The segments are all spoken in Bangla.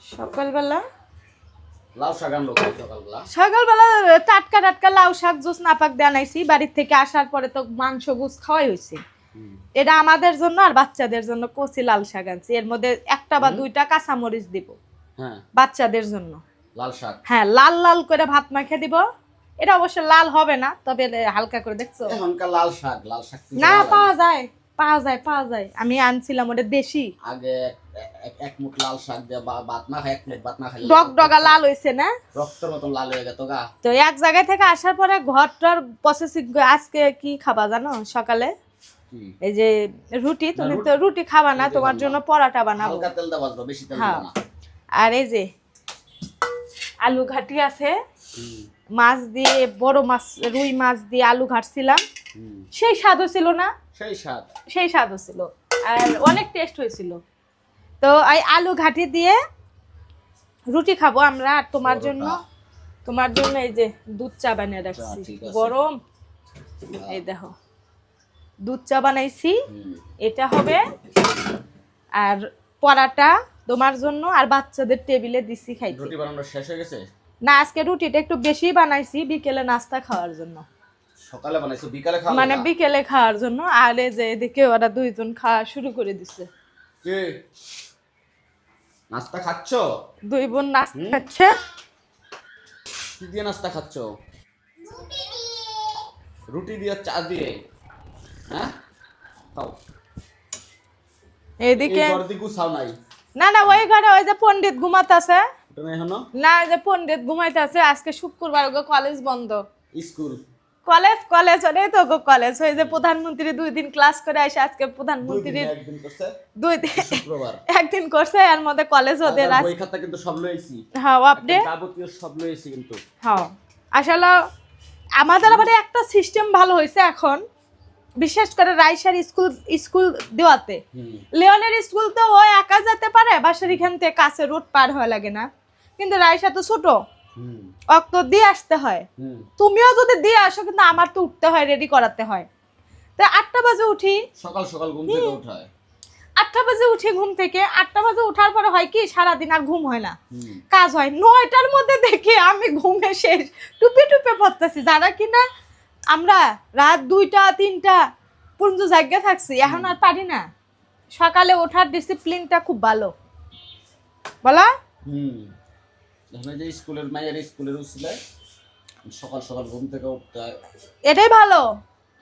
সকালবেলা? সকালবেলা। সকালবেলা টাটকা টাটকা লাউ শাক জুস নাপাক দিয়ে আনাইছি। বাড়ির থেকে আসার পরে তো মাংস গুস খাওয়াই হয়েছে এটা আমাদের জন্য আর বাচ্চাদের জন্য কচি লাল শাক আনছি। এর মধ্যে একটা বা দুইটা কাঁচামরিচ দিব। হ্যাঁ। বাচ্চাদের জন্য। লাল শাক। হ্যাঁ লাল লাল করে ভাত মাখে দিব। এটা অবশ্য লাল হবে না তবে হালকা করে দেখছ। এখনকার লাল শাক লাল শাক না পাওয়া যায় পাওয়া যায় পাওয়া যায়। আমি আনছিলাম ওটা দেশি। আগে এক- লাল শাক দিয়ে ভাত না খাই এক মুঠ ভাত না খাই ডগ ডগা লাল হয়েছে না? রক্তের মতন লাল হয়ে গেত গা। তো এক জায়গায় থেকে আসার পরে ঘরটার প্রসেসিং আজকে কি খাবা জানো সকালে? এই যে রুটি তুমি তো রুটি খাবা না তোমার জন্য পরাটা বানাবো। হালকা তেল বেশি তেল হ্যাঁ। না। আর এই যে আলু ঘাটি আছে মাছ দিয়ে বড় মাছ রুই মাছ দিয়ে আলু ঘাটছিলাম। সেই স্বাদও ছিল না। সেই স্বাদ। সেই স্বাদও ছিল। আর অনেক টেস্ট হয়েছিল। তো এই আলু ঘাটি দিয়ে রুটি খাব আমরা আর তোমার জন্য। তোমার জন্য এই যে দুধ চা বানিয়ে রাখছি। গরম। এই দেখো। দুধ চা বানাইছি। এটা হবে। আর পরাটা তোমার জন্য। আর বাচ্চাদের টেবিলে দিছি খাইতে। রুটি বানানো শেষ হয়ে গেছে? না আজকে রুটিটা একটু বেশি বানাইছি বিকেলে নাস্তা খাওয়ার জন্য। সকালে বানাইছো বিকালে খাওয়া মানে বিকেলে খাওয়ার জন্য। আর এই যে এদিকে ওরা দুইজন খাওয়া শুরু করে দিছে। কে? নাস্তা খাচ্ছ? দুই বোন নাস্তা খাচ্ছে। কি দিয়ে নাস্তা খাচ্ছ? রুটি দিয়ে চা দিয়ে। হ্যাঁ? খাও। ঘর দিয়ে গুছাও নাই। না না ওই ঘরে ওই যে পণ্ডিত ঘুমাতাছে। না যে পণ্ডিত ঘুমাইতেছে। আজকে শুক্রবার ওগো কলেজ বন্ধ। স্কুল। কলেজ কলেজ ওটাই তো গো কলেজ। ওই যে প্রধানমন্ত্রী দুই দিন ক্লাস করে আসে আজকে প্রধানমন্ত্রীর একদিন করছে? দুই একদিন করছে এর মধ্যে কলেজ ওদের বই খাতা কিন্তু সব লইছি। হ্যাঁ আপডে যাবতীয় সব লইছি কিন্তু। হ্যাঁ। আসলে আমাদের আবার একটা সিস্টেম ভালো হয়েছে এখন। বিশেষ করে রাইসার স্কুল স্কুল দেওয়াতে। লিওনের স্কুল তো ও একা যেতে পারে বাসার এখান থেকে কাছে রোড পার হওয়া লাগে না। কিন্তু রাইসা তো ছোট। অক্ত দিয়ে আসতে হয়। তুমিও যদি দিয়ে আসো কিন্তু আমার তো উঠতে হয় রেডি করাতে হয়। তো আটটা বাজে উঠি। সকাল সকাল ঘুম থেকে উঠায় আটটা বাজে উঠি ঘুম থেকে। আটটা বাজে উঠার পরে হয় কি সারাদিন আর ঘুম হয় না। কাজ হয়। নয়টার মধ্যে দেখি আমি ঘুমে শেষ। টুপে টুপে পড়তেছি যারা কিনা আমরা রাত দুইটা তিনটা পর্যন্ত জায়গা থাকছি এখন আর পারি না। সকালে ওঠার ডিসিপ্লিনটা খুব ভালো। বলা? স্কুলের মায়ের স্কুলের সকাল সকাল ঘুম থেকে উঠতে হয়। এটাই ভালো।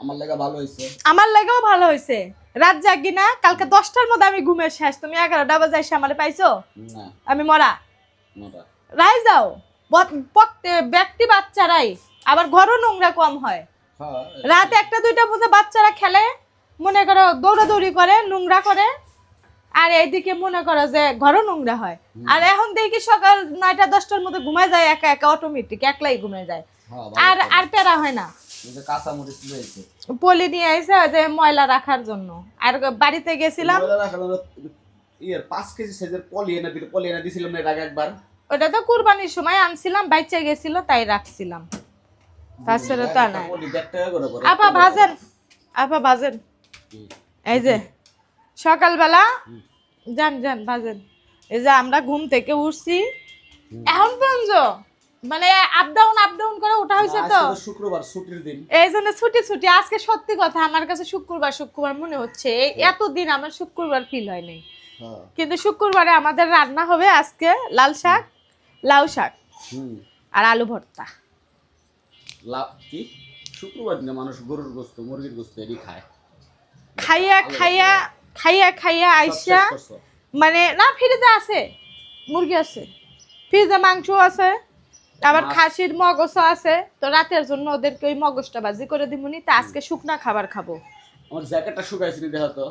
আমার লেগা ভালো হয়েছে আমার লাগেও ভালো হয়েছে রাত জাগি না কালকে দশটার মধ্যে আমি ঘুমে শেষ তুমি এগারোটা বাজে এসে আমার পাইছো? না। আমি মরা? রাই যাও। ব- প্রত্যেক ব্যক্তি বাচ্চারাই আবার ঘরও নোংরা কম হয়। হ্যাঁ রাত একটা দুইটা পর্যন্ত বাচ্চারা খেলে মনে করো দৌড়াদৌড়ি করে নোংরা করে আর এইদিকে মনে করো যে ঘরও নোংরা হয়। আর এখন দেখি সকাল নয়টা দশটার মধ্যে ঘুমায় যায় একা একা অটোমেটিক একলাই ঘুমায় যায়। হ্যাঁ আর আর প্যারা হয় না। পলি নিয়ে আইসে যে ময়লা রাখার জন্য। আর বাড়িতে গেছিলাম। ইয়ের পাঁচ কেজি সাইজের পলি এনে দিল পলি এনে দিছিলাম না আগে একবার। ওটা তো কুরবানির সময় আনছিলাম বাচ্চা গেছিল তাই রাখছিলাম। তাছাড়া তা নাই। আপা ভাজেন। আপা ভাজেন। এই যে। সকালবেলা যান যান বাজেন এই যে আমরা ঘুম থেকে উঠছি। এখন পর্যন্ত মানে আপ ডাউন আপ ডাউন করে ওঠা হয়েছে তো। শুক্রবার ছুটির দিন। এই জন্য ছুটি ছুটি। আজকে সত্যি কথা আমার কাছে শুক্রবার শুক্রবার মনে হচ্ছে এই এতদিন আমার শুক্রবার ফিল হয় নাই। হ্যাঁ। কিন্তু শুক্রবারে আমাদের রান্না হবে আজকে লাল শাক লাউ শাক আর আলু ভর্তা। লাভ কি? শুক্রবার দিনে মানুষ গরুর গোস্ত মুরগির গোস্ত এটি খায়। খাইয়া খাইয়া খাইয়া খাইয়া আইসা মানে না ফ্রিজে আছে মুরগি আছে। ফ্রিজে মাংস আছে আবার খাসির মগজও আছে। তো রাতের জন্য ওদেরকে ওই মগজটা বাজি করে দিমুনি তা আজকে শুকনা খাবার খাব। আমার জ্যাকেটটা শুকাইছি নি দেখা তো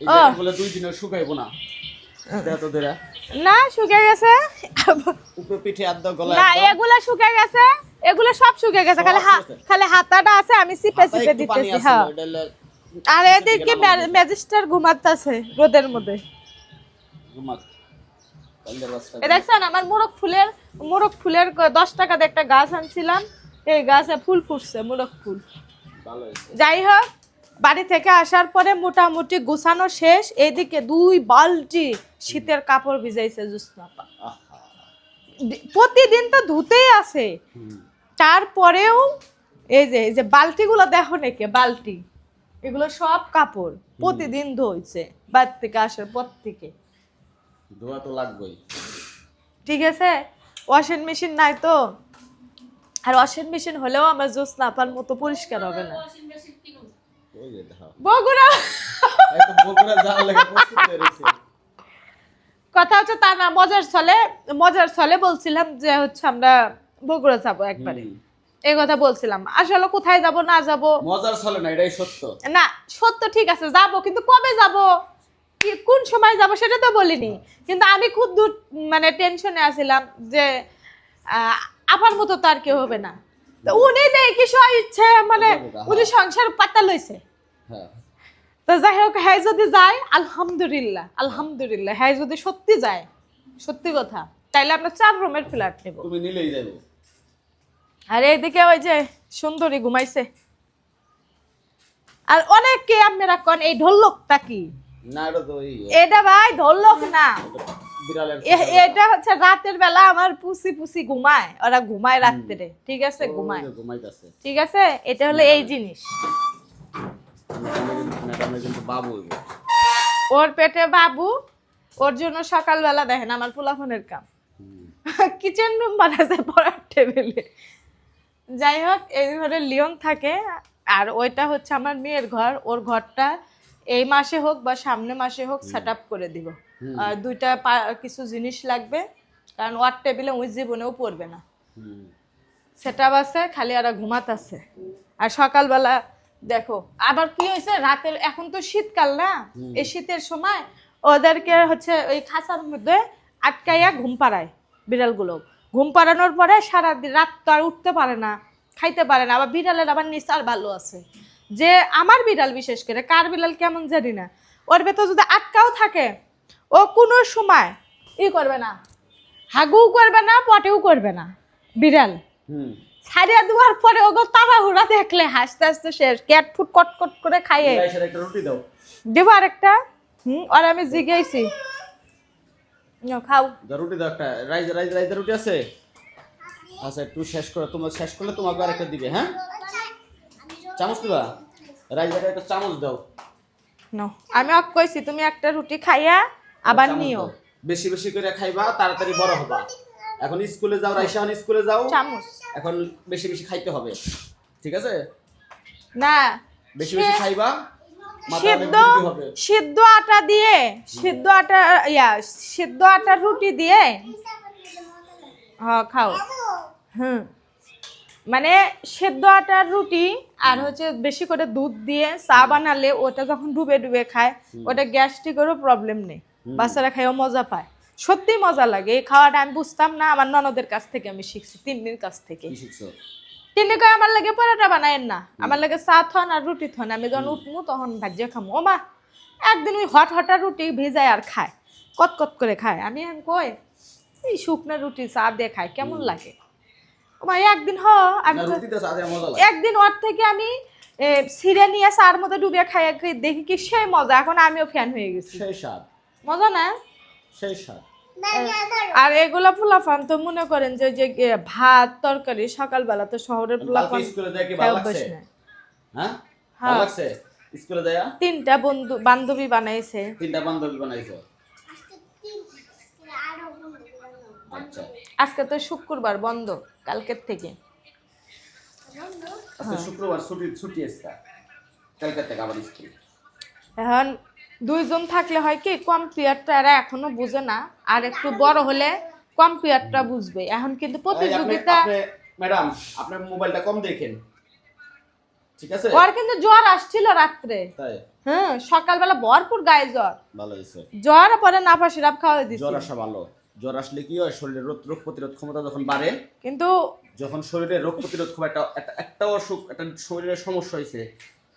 এই জ্যাকেট বলে দুই দিনে শুকাইবো না। দেখা তো না শুকে গেছে। উপরে পিঠে গলায় না এগুলা শুকে গেছে। এগুলো সব শুকে গেছে। খালি। খালি হাতাটা আছে আমি চিপে চিপে দিতেছি হ্যাঁ। আর এদিকে ম্যাজিস্টার ঘুমাতেছে রোদের মধ্যে। দেখছেন আমার মোরগ ফুলের মোরগ ফুলের দশ টাকাতে একটা গাছ আনছিলাম। এই গাছে ফুল ফুটছে মোরগ ফুল। যাই হোক বাড়ি থেকে আসার পরে মোটামুটি গুছানো শেষ। এইদিকে দুই বালতি শীতের কাপড় ভিজাইছে জুসনাপা প্রতিদিন তো ধুতেই আছে। তারপরেও এই যে এই যে বালতিগুলো দেখো নাকি বালতি। এগুলো সব কাপড় প্রতিদিন ধুইছে বাদ থেকে আসার পর থেকে। ধোয়া তো লাগবেই। ঠিক আছে? ওয়াশিং মেশিন নাই তো? আর ওয়াশিং মেশিন হলেও আমার জোস নাপার মতো পরিষ্কার হবে না। বগুড়া। কথা হচ্ছে তা না মজার ছলে মজার ছলে বলছিলাম যে হচ্ছে আমরা বগুড়া যাব একবারে। এই কথা বলছিলাম। আসলে কোথায় যাব না যাব? মজার চলে না এটাই সত্য। না সত্য ঠিক আছে যাব কিন্তু কবে যাব? কোন সময় যাব সেটা তো বলিনি। কিন্তু আমি খুব দূর মানে টেনশনে আছিলাম যে মতো তো আর কেউ হবে না। উনি দেখি সব ইচ্ছে মানে উনি সংসার পাতা লইছে। হ্যাঁ। তো যাই হোক হ্যাঁ যদি যায় আলহামদুলিল্লাহ আলহামদুলিল্লাহ হ্যাঁ যদি সত্যি যায় সত্যি কথা তাইলে আমরা চার রুমের ফ্ল্যাট নেব। তুমি নিলেই যাব আর এইদিকে ওই যে সুন্দরী ঘুমাইছে। আর অনেকে আপনারা কন এই ঢোলকটা কি? না এটা তো এটা ভাই ঢোলক না। এটা হচ্ছে রাতের বেলা আমার পুসি পুসি ঘুমায় ওরা ঘুমায় রাত্রে ঠিক আছে? ঘুমায়। ঠিক আছে? এটা হলো এই জিনিস। ওর পেটে বাবু ওর জন্য সকালবেলা দেখেন আমার পোলাফোনের কাম। কিচেন রুম বানাচ্ছে পড়ার টেবিলে যাই হোক এই ঘরে লিওন থাকে। আর ওইটা হচ্ছে আমার মেয়ের ঘর। ওর ঘরটা এই মাসে হোক বা সামনে মাসে হোক সেট আপ করে দিব। আর দুইটা কিছু জিনিস লাগবে। কারণ ওয়ার টেবিলে ওই জীবনেও পড়বে না। সেট আপ আছে খালি আর ঘুমাতাছে আর সকালবেলা দেখো আবার কি হয়েছে? রাতের এখন তো শীতকাল না? এই শীতের সময় ওদেরকে হচ্ছে ওই খাঁচার মধ্যে আটকাইয়া ঘুম পাড়ায় বিড়ালগুলো। ঘুম পাড়ানোর পরে সারা রাত তো আর উঠতে পারে না খাইতে পারে না আবার বিড়ালের আবার নিচার ভালো আছে। যে আমার বিড়াল বিশেষ করে কার বিড়াল কেমন জানি না। ওর ভেতর যদি আটকাও থাকে ও কোনো সময় ই করবে না হাগুও করবে না পটেও করবে না। বিড়াল। ছাড়িয়া দেওয়ার পরে ওগো তাড়াহুড়া দেখলে হাসতে হাসতে শেষ ক্যাট ফুট কট কট করে খাইয়ে দেবো আরেকটা। হুম আর আমি জিগেছি নাও, খাও। রুটি দাও একটা। রুটি আছে? আচ্ছা একটু শেষ করে। তোমার শেষ করলে তোমাকে আরেকটা দিবে হ্যাঁ? চামচ দিবা? একটা চামচ দাও। আমি অক কইছি তুমি একটা রুটি খাইয়া আবার নিও। বেশি বেশি করে খাইবা তাড়াতাড়ি বড় হবা। এখন স্কুলে যাও রাইসা এখন স্কুলে যাও। চামচ। এখন বেশি বেশি খাইতে হবে। ঠিক আছে? না। বেশি বেশি খাইবা। সিদ্ধ সিদ্ধ আটা দিয়ে সিদ্ধ আটা ইয়া সিদ্ধ আটার রুটি দিয়ে হ্যাঁ খাও। হুম। মানে সেদ্ধ আটার রুটি আর হচ্ছে বেশি করে দুধ দিয়ে চা বানালে ওটা যখন ডুবে ডুবে খায় ওটা গ্যাস্ট্রিকেরও প্রবলেম নেই। বাচ্চারা খাইও মজা পায়। সত্যি মজা লাগে। এই খাওয়াটা আমি বুঝতাম না আমার ননদের কাছ থেকে আমি শিখছি তিন দিন কাছ থেকে। তিনি কয় আমার লাগে পরোটা বানায়েন না। আমার লাগে চা থন আর রুটি থন। আমি যখন উঠমু তখন ভাজিয়ে খামু। ও মা একদিন ওই হট হটা রুটি ভেজায় আর খায়। কত কত করে খায়। আমি এখন কই এই শুকনো রুটি চা দিয়ে খায়। কেমন লাগে? মা একদিন হ আমি একদিন ওর থেকে আমি ছিঁড়ে নিয়ে চার মধ্যে ডুবিয়ে খাই দেখি কি সেই মজা। এখন আমিও ফ্যান হয়ে গেছি। সেই স্বাদ। মজা না? সেই স্বাদ। আর এগুলা ফুলাফান তো মনে করেন যে যে ভাত তরকারি সকালবেলা তো শহরের ফুলাফান। হ্যাঁ? হ্যাঁ। ভালো লাগছে? স্কুলে যাইয়া তিনটা বন্ধু বান্ধবী বানাইছে। তিনটা বান্ধবী বানাইছো? আচ্ছা। আজকে তো শুক্রবার বন্ধ কালকের থেকে। শুক্রবার ছুটি ছুটি আছে কালকে থেকে আবার স্কুল। এখন দুইজন থাকলে হয় কি কম্পিউটারটা এরা এখনও বুঝে না। আর একটু বড় হলে কম্পিউটারটা বুঝবে। এখন কিন্তু প্রতিযোগিতা ম্যাডাম আপনার মোবাইলটা কম দেখেন। ঠিক আছে? ওর কিন্তু জ্বর আসছিল রাত্রে। তাই? হ্যাঁ সকালবেলা ভরপুর গায়ে জ্বর। ভালো হয়েছে। জ্বর পরে নাফা সিরাপ খাওয়াই দিছি। জ্বর আসা ভালো। জ্বর আসলে কি হয় শরীরের রোগ রোগ প্রতিরোধ ক্ষমতা যখন বাড়ে কিন্তু যখন শরীরে রোগ প্রতিরোধ খুব একটা একটা একটা অসুখ একটা শরীরের সমস্যা হয়েছে।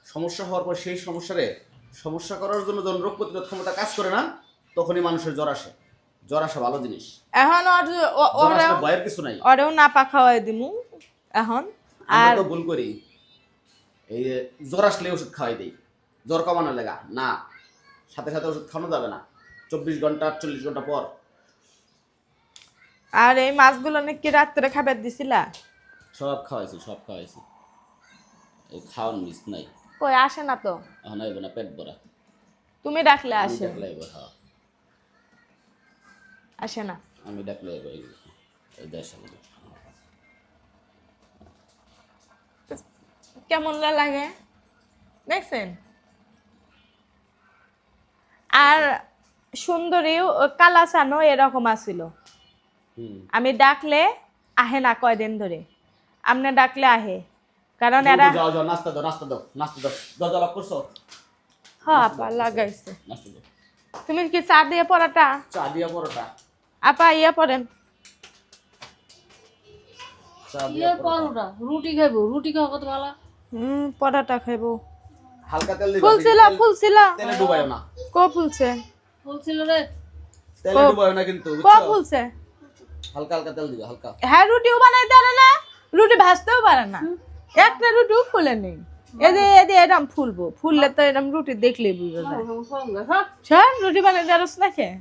সমস্যা হওয়ার পর সেই সমস্যারে সমস্যা করার জন্য যখন রোগ প্রতিরোধ ক্ষমতা কাজ করে না তখনই মানুষের জ্বর আসে। জ্বর আসা ভালো জিনিস। এখন ভয়ের কিছু নাই। ওরেও নাপা খাওয়াই দিমু এখন। আর তো ভুল করি। এই যে জ্বর আসলে ওষুধ খাওয়াই দেই। জ্বর কমানো লেগা না। সাথে সাথে ওষুধ খাওয়ানো যাবে না। চব্বিশ ঘণ্টা আটচল্লিশ ঘণ্টা পর। আর এই মাছগুলো নাকি রাত্রে খাবার দিছিলা? সব খাওয়াইছি সব খাওয়াইছি। এই খাওয়ান মিস নাই। কই আসে না তো? এখন আইব না পেট ভরা। তুমি ডাকলে আসে। ডাকলে আইব হ্যাঁ। আসে না। আমি ডাকলে আইব এই দেশ কেমন লাগে? দেখছেন? আর সুন্দরীও কালাচানো এরকম আছিল। আমি ডাকলে আহে না কয়দিন ধরে। আপনি ডাকলে আহে। কারণ এরা যাও যাও নাস্তা দাও নাস্তা দাও নাস্তা দাও। দরজা লক করছ? হ্যাঁ আপা লাগাইছে। নাস্তা দাও। তুমি কি চা দিয়ে পরাটা? চা দিয়া পরোটা। আপা ইয়ে পড়েন চা দিয়া ইয়ে পরোটা। রুটি খাইবো রুটি খাওয়া কত ভালো? হুম পরাটা খাইবো। হালকা তেল দিবা ফুলছিল ফুলছিল। তেলে না। কো ফুলছে? বলছিল রে। তেলে না কিন্তু কো ফুলছে? হালকা হালকা তেল দিবা হালকা। হ্যাঁ রুটিও বানাইতে পারে না রুটি ভাজতেও পারে না। একটা রুটি ফুলে নেই। এদে এদে এরম ফুলবো। ফুললে তো এরম রুটি দেখলেই বুঝা যায়। সঙ্গে হ্যাঁ শোন রুটি বানাই পারস না খেয়ে